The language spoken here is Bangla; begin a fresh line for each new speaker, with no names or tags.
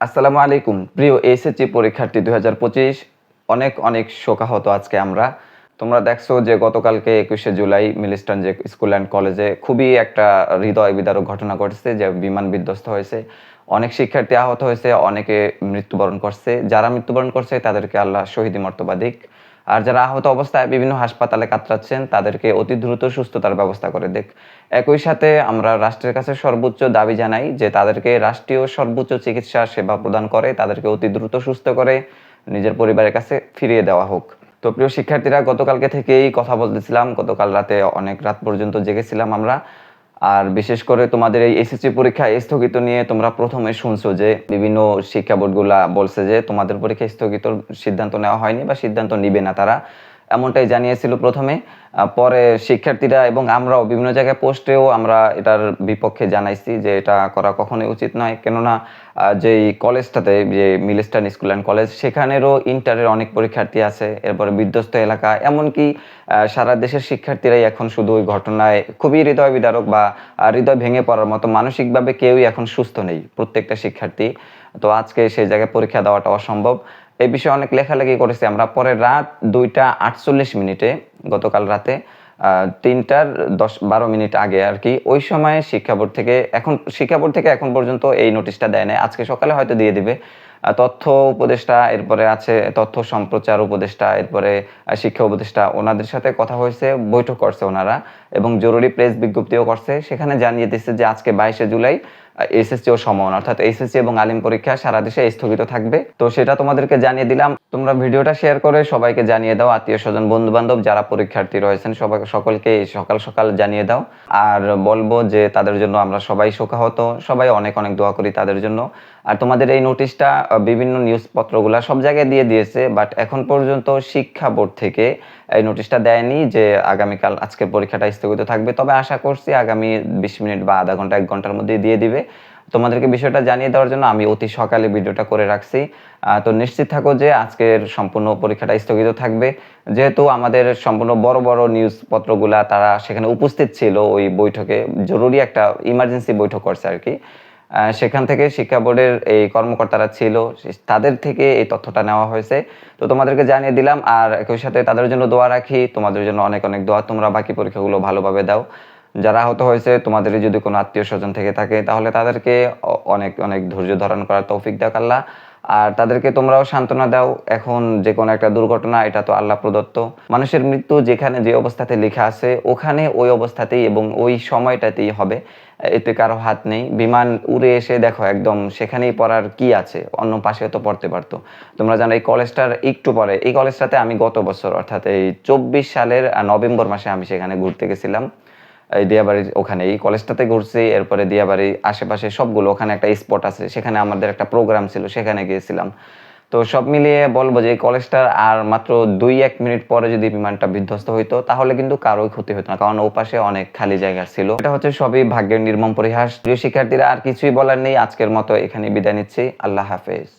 আসসালামু আলাইকুম। প্রিয় এসএসসি পরীক্ষার্থী দুই হাজার পঁচিশ, অনেক অনেক শোকাহত আজকে আমরা। তোমরা দেখছ যে গতকালকে একুশে জুলাই মিলিস্টন যে স্কুল অ্যান্ড কলেজে খুবই একটা হৃদয় বিদারক ঘটনা ঘটেছে যে বিমান বিধ্বস্ত হয়েছে। অনেক শিক্ষার্থী আহত হয়েছে, অনেকে মৃত্যুবরণ করছে। যারা মৃত্যুবরণ করছে তাদেরকে আল্লাহ শহীদ মর্তবা দিক। আর যারা আহত অবস্থায় বিভিন্ন হাসপাতালে কাতরাচ্ছেন, তাদেরকে অতি দ্রুত সুস্থতার ব্যবস্থা করে দেখ একই সাথে আমরা রাষ্ট্রের কাছে সর্বোচ্চ দাবি জানাই যে তাদেরকে রাষ্ট্রীয় সর্বোচ্চ চিকিৎসা সেবা প্রদান করে, তাদেরকে অতি দ্রুত সুস্থ করে নিজের পরিবারের কাছে ফিরিয়ে দেওয়া হোক। তো প্রিয় শিক্ষার্থীরা, গতকালকে থেকেই কথা বলতেছিলাম। গতকাল রাতে অনেক রাত পর্যন্ত জেগেছিলাম আমরা। আর বিশেষ করে তোমাদের এই এসএসসি পরীক্ষা স্থগিত নিয়ে তোমরা প্রথমে শুনছো যে বিভিন্ন শিক্ষা বোর্ডগুলা বলছে যে তোমাদের পরীক্ষা স্থগিত সিদ্ধান্ত নেওয়া হয়নি বা সিদ্ধান্ত নিবে না তারা। এমনটাই জানিয়েছিল প্রথমে। পরে শিক্ষার্থীরা এবং আমরাও বিভিন্ন জায়গায় পোস্টেও আমরা এটার বিপক্ষে জানাইছি যে এটা করা কখনোই উচিত নয়। কেননা যেই কলেজটাতে, যে মিলিস্টান স্কুল অ্যান্ড কলেজ, সেখানেরও ইন্টারের অনেক পরীক্ষার্থী আছে, এরপরে বিধ্বস্ত এলাকা। এমনকি সারা দেশের শিক্ষার্থীরাই এখন শুধু ওই ঘটনায় খুবই হৃদয় বিদারক বা হৃদয় ভেঙে পড়ার মতো মানসিকভাবে কেউই এখন সুস্থ নেই প্রত্যেকটা শিক্ষার্থী। তো আজকে সেই জায়গায় পরীক্ষা দেওয়াটা অসম্ভব। এই বিষয়ে অনেক লেখালেখি করেছি আমরা। পরে রাত দুইটা আটচল্লিশ মিনিটে, গতকাল রাতে তিনটার দশ বারো মিনিট আগে আর কি, ওই সময় শিক্ষা বোর্ড থেকে এখন, শিক্ষা বোর্ড থেকে এখন পর্যন্ত এই নোটিশটা দেয় নাই। আজকে সকালে হয়তো দিয়ে দিবে। তথ্য উপদেষ্টা, এরপরে আছে তথ্য সম্প্রচার উপদেষ্টা, এরপরে শিক্ষা উপদেষ্টা, ওনাদের সাথে কথা হয়েছে, বৈঠক করছে ওনারা এবং জরুরি প্রেস বিজ্ঞপ্তিও করছে। সেখানে জানিয়ে দিচ্ছে যে আজকে বাইশে জুলাই এসএসসি ও সমান, অর্থাৎ এসএসসি এবং আলিম পরীক্ষা সারা দেশে স্থগিত থাকবে। তো সেটা তোমাদেরকে জানিয়ে দিলাম। তোমরা ভিডিওটা শেয়ার করে সবাইকে জানিয়ে দাও, আত্মীয় স্বজন বন্ধু বান্ধব যারা পরীক্ষার্থী রয়েছেন, সবাই সকলকে সকাল সকাল জানিয়ে দাও। আর বলব যে তাদের জন্য আমরা সবাই শোকাহত, সবাই অনেক অনেক দোয়া করি তাদের জন্য। আর তোমাদের এই নোটিশটা বিভিন্ন নিউজ পত্রগুলা সব জায়গায় দিয়ে দিয়েছে বাট এখন পর্যন্ত শিক্ষা বোর্ড থেকে এই নোটিশটা দেয়নি যে আগামীকাল আজকের পরীক্ষাটা স্থগিত থাকবে। তবে আশা করছি আগামী বিশ মিনিট বা আধা ঘণ্টা, এক ঘণ্টার মধ্যে দিয়ে দিবে। তোমাদেরকে বিষয়টা জানিয়ে দেওয়ার জন্য আমি অতি সকালে ভিডিওটা করে রাখছি। তো নিশ্চিত থাকো যে আজকের সম্পূর্ণ পরীক্ষাটা স্থগিত থাকবে। যেহেতু আমাদের সম্পূর্ণ বড় বড় নিউজ পত্রগুলা তারা সেখানে উপস্থিত ছিল, ওই বৈঠকে জরুরি একটা ইমার্জেন্সি বৈঠক করছে আর কি। সেখান থেকে শিক্ষা বোর্ডের এই কর্মকর্তারা ছিল, তাদের থেকে এই তথ্যটা নেওয়া হয়েছে। তো তোমাদেরকে জানিয়ে দিলাম, আর একই সাথে তাদের জন্য দোয়া রাখি। তোমাদের জন্য অনেক অনেক দোয়া, তোমরা বাকি পরীক্ষাগুলো ভালোভাবে দাও। যারা আহত হয়েছে, তোমাদের যদি কোনো আত্মীয় স্বজন থেকে থাকে, তাহলে তাদেরকে অনেক অনেক ধৈর্য ধারণ করার তৌফিক দেখ আল্লাহ আর তাদেরকে তোমরাও সান্ত্বনা দাও, এখন যে কোনো একটা দুর্ঘটনা, এটা তো আল্লাহ প্রদত্ত। মানুষের মৃত্যু যেখানে যে অবস্থাতে লেখা আছে, ওখানে ওই অবস্থাতেই এবং ওই সময়টাতেই হবে। এতে কারও হাত নেই। বিমান উড়ে এসে দেখো, একদম সেখানেই পড়ার কি আছে? অন্য পাশে তো পড়তে পারতো। তোমরা জানো, এই কলেজটার একটু পরে, এই কলেজটাতে আমি গত বছর, অর্থাৎ এই চব্বিশ সালের নভেম্বর মাসে আমি সেখানে ঘুরতে গেছিলাম। এই দিয়াবাড়ির ওখানে, এই কলেজটাতে ঘুরছি, এরপরে দিয়াবাড়ি আশেপাশে সবগুলো, ওখানে একটা স্পট আছে, সেখানে আমাদের একটা প্রোগ্রাম ছিল, সেখানে গিয়েছিলাম। তো সব মিলিয়ে বলব যে এই কলেজটার আর মাত্র দুই এক মিনিট পরে যদি বিমানটা বিধ্বস্ত হইতো, তাহলে কিন্তু কারোই ক্ষতি হতো না, কারণ ও পাশে অনেক খালি জায়গা ছিল। এটা হচ্ছে সবই ভাগ্যের নির্মম পরিহাস। প্রিয় শিক্ষার্থীরা, আর কিছুই বলার নেই, আজকের মতো এখানে বিদায় নিচ্ছি। আল্লাহ হাফেজ।